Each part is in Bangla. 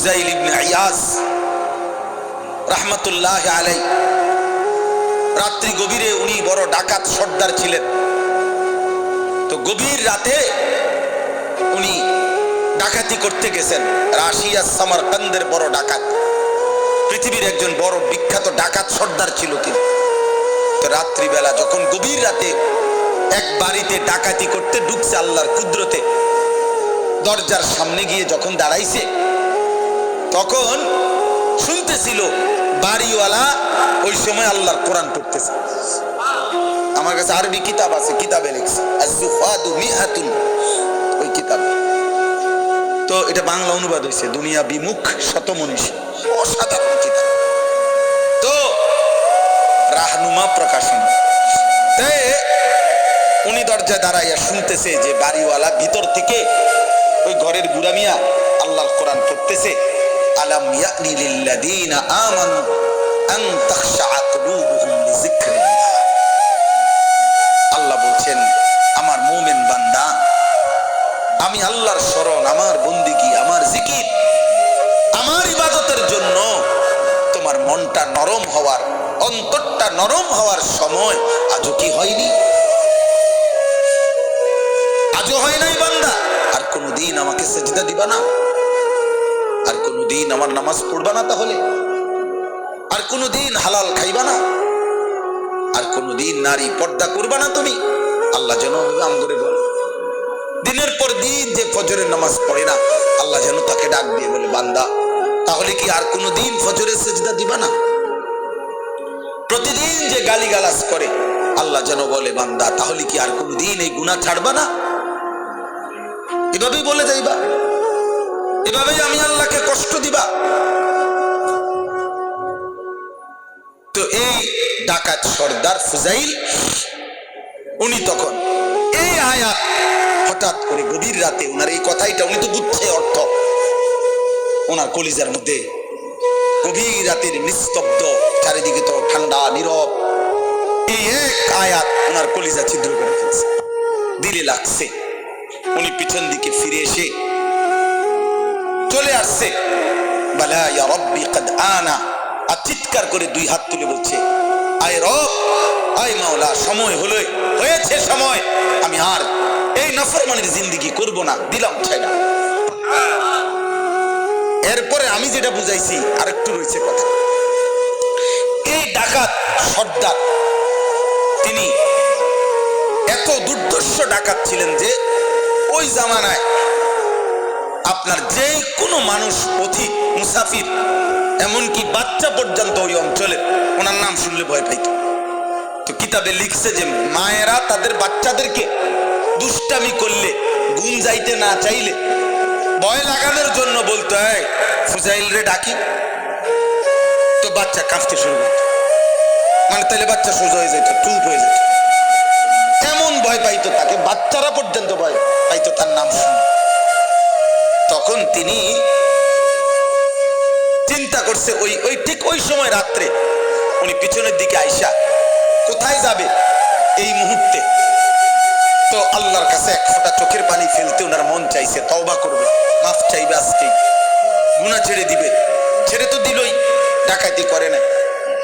ফুজাইল ইবনে আয়াস রাহমাতুল্লাহ আলাই রাত্রি গভীরে উনি বড় ডাকাত সর্দার ছিলেন। তো গভীর রাতে উনি ডাকাতি করতে গেছেন। রাশিয়া সামারকান্দের বড় ডাকাত। পৃথিবীর একজন বড় বিখ্যাত ডাকাত সর্দার ছিল তিনি। তো রাত্রিবেলা যখন গভীর রাতে এক বাড়িতে ডাকাতি করতে ঢুকছে আল্লাহর কুদরতে, দরজার সামনে গিয়ে যখন দাঁড়াইছে তখন শুনতেছিল, বাড়িওয়ালা ওই সময় আল্লাহর কোরআন পড়তেছে। আমার কাছে আরবি কিতাব আছে, কিতাবে লিখছে ওই কিতাব। তো এটা বাংলা অনুবাদ হয়েছে দুনিয়া বিমুখ শত মনীষী অসাধারণ কিতাব। তো রাহনুমা প্রকাশন। তাই উনি দরজায় দাঁড়াইয়া শুনতেছে যে বাড়িওয়ালা ভিতর থেকে ওই ঘরের গুড়ামিয়া আল্লাহর কোরআন পড়তেছে। আলাম ইয়ানি লিল্লাযীনা আমানু আন তাখশা কুলুবুহুম লিযিকরিল্লাহ আল্লাহ বলছেন, আমার মুমিন বান্দা, আমি আল্লাহর শরণ আমার বন্দিগি, আমার জিকির, আমার ইবাদতের জন্য তোমার মনটা নরম হওয়ার, অন্তরটা নরম হওয়ার সময় আজও কি হয়নি? আজও হয় নাই বান্দা? আর কোনদিন আমাকে সেজদা দিবা না। কোনদিন আমার নামাজ পড়বা না তাহলে? আর কোনো দিন হালাল খাইবা না? আর কোনো দিন নারী পর্দা করবা না তুমি? আল্লাহ যেন আম করে দিনের পর দিন যে ফজরের নামাজ পড়ে না, আল্লাহ যেন তাকে ডাক দিয়ে বলে, বান্দা, তাহলে কি আর কোনো দিন ফজরের সেজদা দিবা না? প্রতিদিন যে গালিগালাজ করে, আল্লাহ যেন বলে, বান্দা, তাহলে কি আর কোনো দিন এই গুনাহ ছাড়বা না? এভাবেই বলে যাইবা। এভাবেই আমি আল্লাহকে কষ্ট দিবা? তো এই ডাকাত সর্দার ফুজাইল, উনি তখন এই আয়াত হঠাৎ করে গভীর রাতে ওনার এই কথাইটা, উনি তো বুঝছে অর্থ। ওনার কলিজার মধ্যে গভীর রাতের নিস্তব্ধ, চারিদিকে তো ঠান্ডা, নীরব। এই এক আয়াত ওনার কলিজা ছিদ্র করে ফেলছে। দিলে লাগছে। উনি পিছন দিকে ফিরে এসে চলে আসছে। বালা রব্বি কদ আনা। আর চিৎকার করে দুই হাত তুলে বলছে, আয় রব, আয় মাওলা, সময় হলো, হয়েছে সময়। আমি আর এই নফরমানের জিন্দিগি করব না, দিলাম ছাইনা এরপরে আমি যেটা বুঝাইছি, আরেকটু রয়েছে কথা। এই ডাকাত সর্দার, তিনি এত দুর্দর্শ ডাকাত ছিলেন যে ওই জামানায় আপনার যে কোনো মানুষ পথিক মুসাফির, এমনকি বাচ্চা পর্যন্ত ওই অঞ্চলে, ওনার নাম শুনলে ভয় পাইত। তো কিতাবে লিখছে যে, মায়েরা তাদের বাচ্চাদেরকে দুষ্টামি করলে গুণ যাইতে না চাইলে, ভয় লাগানোর জন্য বলতে হয় ফুজাইল রে ডাকি। তো বাচ্চা কাঁপতে শুরু করত। মানে তাহলে বাচ্চা সোজা হয়ে যেত, চুপ হয়ে যেত। এমন ভয় পাইতো তাকে, বাচ্চারা পর্যন্ত ভয় পাইতো তার নাম শুনে তখন তিনি চিন্তা করছে, ওই ওই ঠিক ওই সময় রাত্রে উনি পিছনের দিকে আইসা, কোথায় যাবে এই মুহূর্তে? তো আল্লাহর কাছে এক ফোঁটা চোখের পানি ফেলতে ওনার মন চাইছে, তওবা করবে, মাফ চাইবে আজকেই গুণা ছেড়ে দিবে। ছেড়ে তো দিলই, ডাকাতি করে না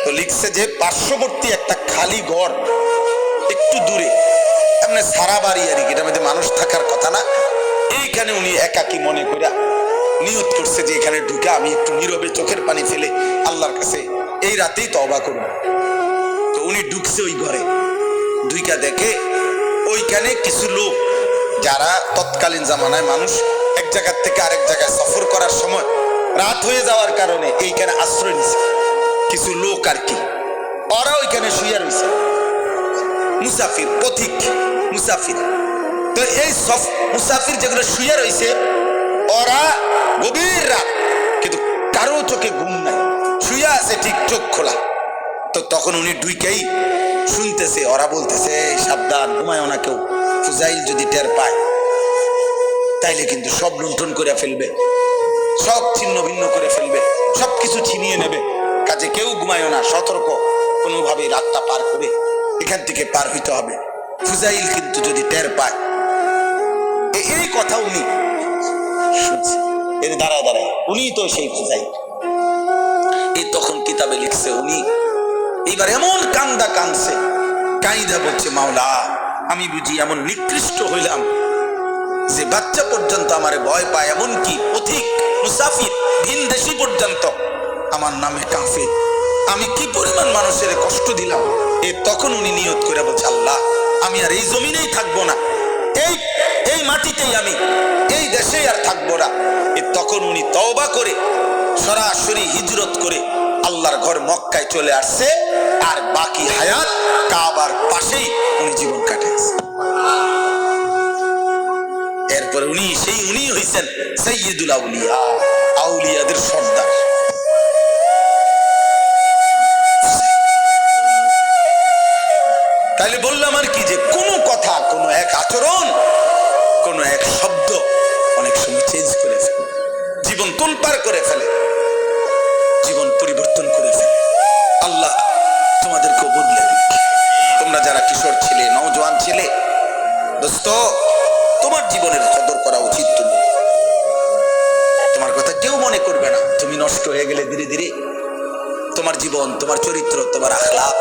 তো লিখছে যে পার্শ্ববর্তী একটা খালি ঘর, একটু দূরে সারা বাড়ি আর কি এইখানে উনি একাকি মনে করে নিয়ত করছে যে এখানে ঢুকে আমি একটু নীরবে চোখের পানি ফেলে আল্লাহর কাছে এই রাতেই তওবা করব। তো উনি ঢুকছে ওই ঘরে। দুইটা দেখে ওইখানে কিছু লোক যারা তৎকালীন জামানায় মানুষ, এক জায়গার থেকে আরেক জায়গায় সফর করার সময় রাত হয়ে যাওয়ার কারণে এইখানে আশ্রয় নিছে। কিছু লোক আর কি। ওরা ওইখানে শুয়ে রয়েছে মুসাফির, পথিক, মুসাফির। তো এই সফ মুসাফির যেগুলো শুয়ে রয়েছে ওরা গভীর রাত, কিন্তু কারও চোখে ঘুম নাই। শুয়ে আছে ঠিক চোখ খোলা। তো তখন উনি ডুইকেই শুনতেছে, ওরা বলতেছে সাবধান ঘুমায় না কেউ। ফুজাইল যদি টের পায়, তাইলে কিন্তু সব লুণ্ঠন করে ফেলবে। সব ছিন্ন ভিন্ন করে ফেলবে। সব কিছু ছিনিয়ে নেবে। কাজে কেউ ঘুমায় না, সতর্ক। কোনোভাবে রাতটা পার করে এখান থেকে পার হইতে হবে। ফুজাইল কিন্তু যদি টের পায় কথা উনি এর দাঁড়ায় দাঁড়ায়। উনি তো সেই বুঝাই এই তখন কিতাবে লিখছে উনি, এইবার এমন কান্দা কানছে কাইদা বলছে, মাওলা, আমি বুঝি এমন নিকৃষ্ট হইলাম যে বাচ্চা পর্যন্ত আমারে ভয় পায় এমন কি পথিক মুসাফির, ভিন দেশি পর্যন্ত আমার নামে কাঁফে আমি কি পরিমাণ মানুষের কষ্ট দিলাম? এ তখন উনি নিয়ত করে বলছে, আল্লাহ, আমি আর এই জমিনেই থাকব না। এই এই মাটিতেই আমি, এই দেশেই আর থাকব না। তখন উনি তওবা করে, সরাসরি হিজরত করে আল্লাহর ঘর মক্কায় চলে আসছে, আর বাকি হায়াত কাবার পাশেই উনি জীবন কাটাইছে। এরপর উনি, সেই উনি হইছেন সৈয়দুল আউলিয়া, আউলিয়াদের সর্দার। তাইলে বললাম আর কি যে, কোনো কথা, কোনো এক আচরণ কোনো এক শব্দ অনেক সময় চেঞ্জ করে ফেলে। জীবন তোলপার করে ফেলে। জীবন পরিবর্তন করে ফেলে। আল্লাহ তোমাদেরকেও বদলে তোমরা যারা কিশোর ছিলে, নওজোয়ান ছিলে, দোস্ত, তোমার জীবনের কদর করা উচিত তুমি। তোমার কথা কেউ মনে করবে না। তুমি নষ্ট হয়ে গেলে ধীরে ধীরে তোমার জীবন, তোমার চরিত্র, তোমার আখলা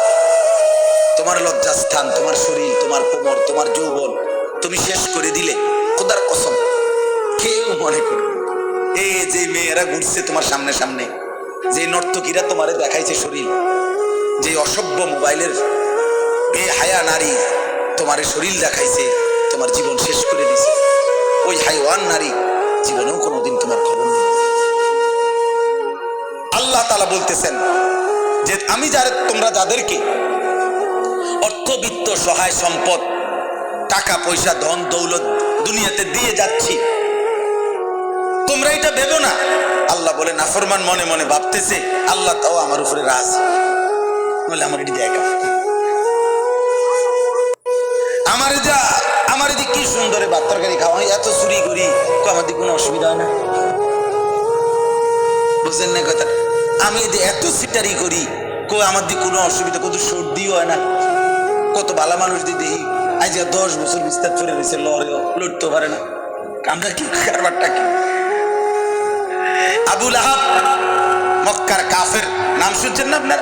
তোমার লজ্জাস্থান, তোমার শরীর, তোমার কোমর, তোমার যৌবন, তুমি শেষ করে দিলে খোদার কসম, কেউ মনে করবে এই যে মেয়েরা ঘুরছে তোমার সামনে সামনে, যে নর্তকীরা তোমারে দেখাইছে শরীর, যে অসভ্য মোবাইলের বেহায়া নারী তোমার শরীর দেখাইছে, তোমার জীবন শেষ করে দিছে। ওই হাইওয়ান নারী জীবনেও কোনোদিন তোমার খবর নেই। আল্লাহ তালা বলতেছেন যে আমি যারা তোমরা যাদেরকে অর্থবিত্ত সহায় সম্পদ, টাকা পয়সা, ধন, দৌলত দুনিয়াতে দিয়ে যাচ্ছি। তোমরা এটা ভেবো না। আল্লাহ বলে নাফরমান মনে মনে ভাবতেছে আল্লাহ তাও আমার উপরে রাজ। বলে আমার এটি দেখা। আমার যা আমার এদিকে কি সুন্দরে ভাত তরকারি খাওয়া হয়, এত চুরি করি কো আমার দিকে কোনো অসুবিধা হয় না? বুঝলেন না কথা আমি এদি এত সিটারি করি কো আমার দিকে কোনো অসুবিধা কত সর্দিও হয় না। কত ভালো মানুষ দিদি আজ দশ বছর বিস্তার চলে রয়েছে লড়েও লড়তে পারে না। আমরা কি কারবারটা কি? আবুল আহাব, মক্কার কাফের, নাম শুনছেন না আপনার?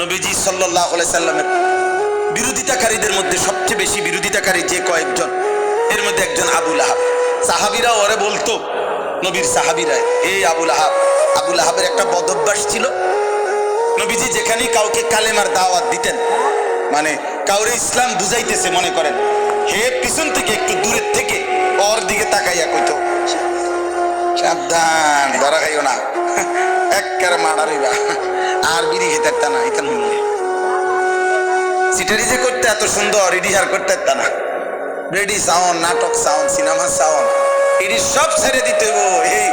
নবীজি সাল্লাহ সাল্লামের বিরোধিতাকারীদের মধ্যে সবচেয়ে বেশি বিরোধিতাকারী যে কয়েকজন, এর মধ্যে একজন আবুল আহাব। সাহাবিরা ওরে বলতো, নবীর সাহাবিরা, এই আবুল আহাব। আবুল আহাবের একটা বদভ্যাস ছিল। নবীজি যেখানেই কাউকে কালেমার দাওয়াত দিতেন মানে কাউরে ইসলাম বুঝাইতেছে মনে করেন। হে পিছন থেকে একটু দূরের থেকে, ওর দিকে তাকাইয়া কইতো, সাবধান, ধরা খাইও না। একবারে মারা রইবা। আর বিড়ি খেতে পারতা না এটা নইলে সিটারি যে করতে এত সুন্দর এডি আর করতে না। রেডি সাউন্ড, নাটক সাউন্ড, সিনেমা সাউন্ড এডি সব ছেড়ে দিতে হইব, এই